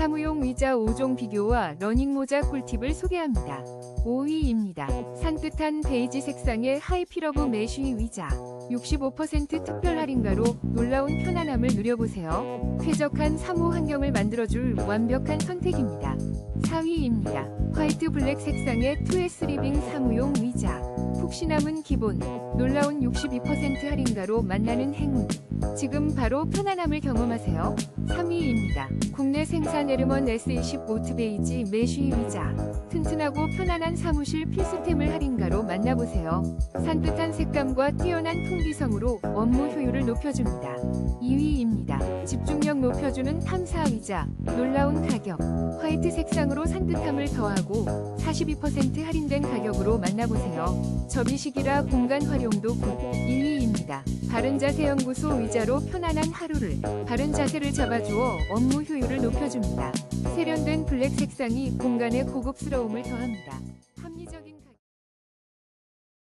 사무용 의자 5종 비교와 러닝모자 꿀팁을 소개합니다. 5위입니다. 산뜻한 베이지 색상의 하이피러브 메쉬 의자. 65% 특별 할인가로 놀라운 편안함을 누려보세요. 쾌적한 사무 환경을 만들어줄 완벽한 선택입니다. 4위입니다. 화이트 블랙 색상의 2S 리빙 사무용 의자. 푹신함은 기본, 놀라운 62% 할인가로 만나는 행운. 지금 바로 편안함을 경험하세요. 3위입니다. 국내 생산 에르먼 S20 오트 베이지 메쉬 의자. 튼튼하고 편안한 사무실 필수템을 할인가로 만나보세요. 산뜻한 색감과 뛰어난 통기성으로 업무 효율을 높여줍니다. 2위입니다. 집중력 높여주는 탐사 의자. 놀라운 가격. 화이트 색상으로 산뜻함을 더하고 42% 할인된 가격으로 만나보세요. 접이식이라 공간 활용도 굿. 1위입니다. 바른 자세 연구소 의자로 편안한 하루를 바른 자세를 잡아주어 업무 효율을 높여줍니다. 세련된 블랙 색상이 공간의 고급스러움을 더합니다.